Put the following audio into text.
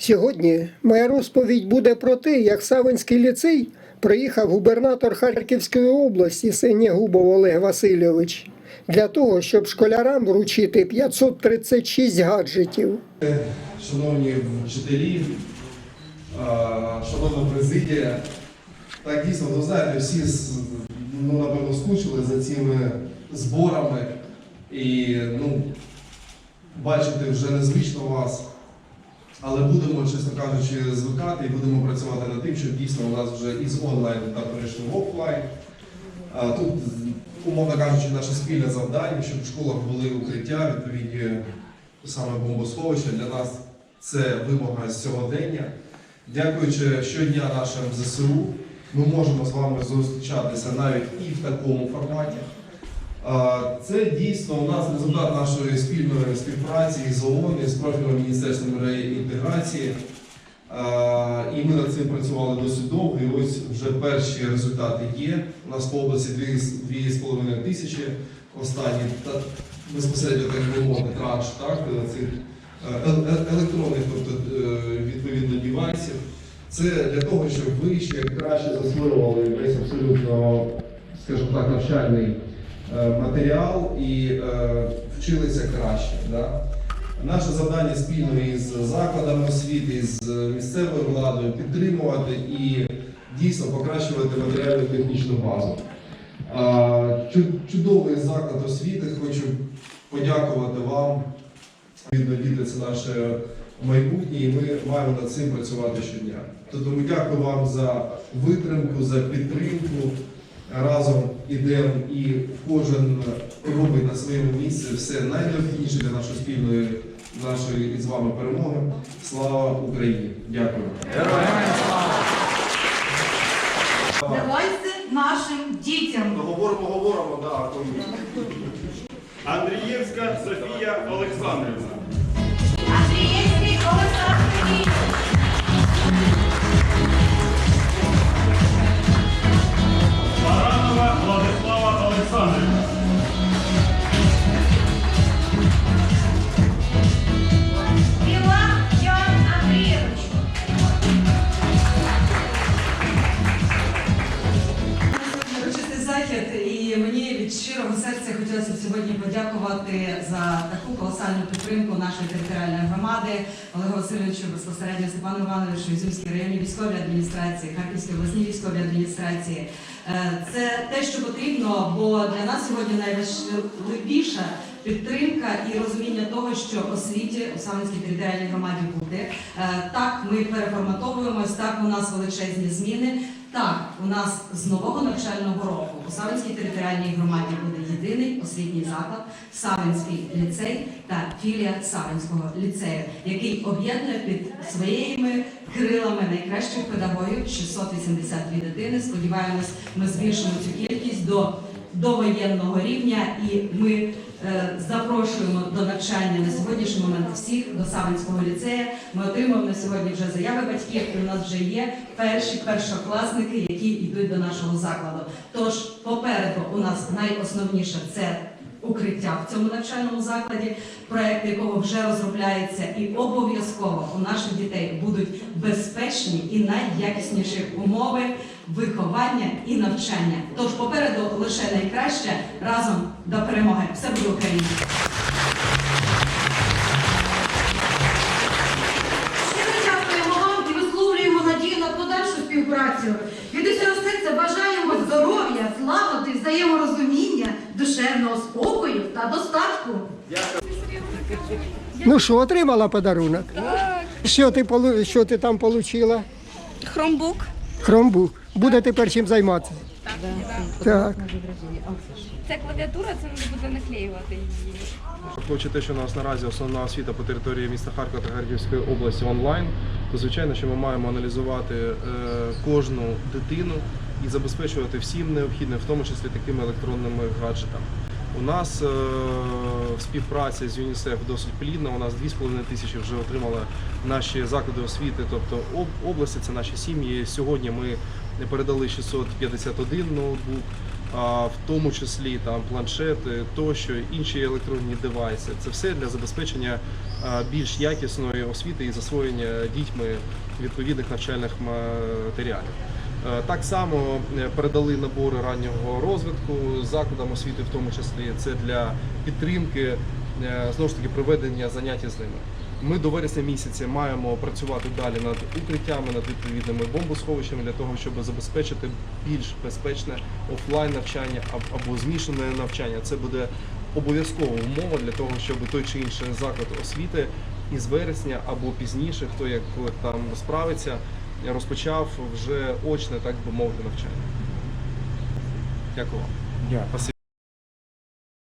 Сьогодні моя розповідь буде про те, як Савинський ліцей приїхав губернатор Харківської області Синєгубов Олег Васильович для того, щоб школярам вручити 536 гаджетів. Шановні вчителі, шановна президія, так дійсно, ви знаєте, всі ну, напевно скучили за цими зборами і ну, бачити вже незвично вас. Але будемо, чесно кажучи, звикати і будемо працювати над тим, щоб дійсно у нас вже із онлайн та перейшли в офлайн. Тут, умовно кажучи, наше спільне завдання, щоб в школах були укриття, відповідні саме бомбосховища. Для нас це вимога з сьогодення. Дякуючи щодня нашим ЗСУ, ми можемо з вами зустрічатися навіть і в такому форматі. Це дійсно у нас результат нашої спільної співпраці із ООН, з профільним міністерством реінтеграції. І ми над цим працювали досить довго. І ось вже перші результати є. У нас по області 2,5 тисячі останні та безпосередньо так би транш так, цих е, е- е- електронних, тобто е, відповідно девайсів. Це для того, щоб ви ще краще засвоювали весь абсолютно, скажімо так, навчальний е, матеріал і е, вчилися краще. Да? Наше завдання спільно із закладами освіти, з місцевою владою підтримувати і дійсно покращувати матеріальну технічну базу. Чудовий заклад освіти. Хочу подякувати вам. Відно, діти це наше майбутнє, і ми маємо над цим працювати щодня. Тому дякую вам за витримку, за підтримку. Разом ідемо і кожен робить на своєму місці все найнеобхідніше для нашої спільної, нашої із вами перемоги. Слава Україні! Дякую. Давайте нашим дітям. Говоримо, говоримо, да, Андрієвська Софія Олександрівна. Андрієвський Олександр щирого серця хотілося б сьогодні подякувати за таку колосальну підтримку нашої територіальної громади Олегу Васильовичу, безпосередньо Степану Івановичу, Ізюмській районній військовій адміністрації, Харківській обласній військовій адміністрації. Е, Це те, що потрібно, бо для нас сьогодні найважливіша підтримка і розуміння того, що освіті у Савинській територіальній громаді буде. Е, Так, ми переформатовуємось, так у нас величезні зміни. Так, у нас з нового навчального року у Савинській територіальній громаді буде єдиний освітній заклад Савинський ліцей та філія Савинського ліцею, який об'єднує під своїми крилами найкращих педагогів 682 дитини. Сподіваємось, ми збільшимо цю кількість до довоєнного рівня, і ми е, запрошуємо до навчання на сьогоднішній момент всіх до Савинського ліцею. Ми отримуємо на сьогодні вже заяви батьків, і у нас вже є перші першокласники, які йдуть до нашого закладу. Тож попереду у нас найосновніше це. Укриття в цьому навчальному закладі, проект якого вже розробляється, і обов'язково у наших дітей будуть безпечні і найякісніші умови виховання і навчання. Тож попереду лише найкраще разом до перемоги. Все буде Україна! Щиро дякуємо вам і висловлюємо надію на подальшу співпрацю. Від усього серця бажаємо здоров'я, злагоди, взаєморозуміння, душевного спокою та достатку. Ну що, отримала подарунок? Що ти, полу- що ти там отримала? Хромбук. Хромбук. Буде тепер чим займатися? Так. Це клавіатура, це не буде наклеювати її. Враховуючи те, що у нас наразі основна освіта по території міста Харкова та Харківської області онлайн, то звичайно, що ми маємо аналізувати е, кожну дитину і забезпечувати всім необхідним, в тому числі такими електронними гаджетами. У нас е, співпраця з ЮНІСЕФ досить плідна. У нас 2,5 тисячі вже отримали наші заклади освіти, тобто об- області це наші сім'ї. Сьогодні ми передали 651 ноутбук. а, в тому числі там планшети, тощо інші електронні девайси. Це все для забезпечення більш якісної освіти і засвоєння дітьми відповідних навчальних матеріалів. Е, Так само е, передали набори раннього розвитку закладам освіти, в тому числі це для підтримки е, знову ж таки проведення занять з ними. Ми до вересня місяця маємо працювати далі над укриттями, над відповідними бомбосховищами для того, щоб забезпечити більш безпечне офлайн навчання або змішане навчання. Це буде обов'язкова умова для того, щоб той чи інший заклад освіти із вересня або пізніше, хто як там справиться, розпочав вже очне, так би мовити, навчання. Дякую вам. Спасибо.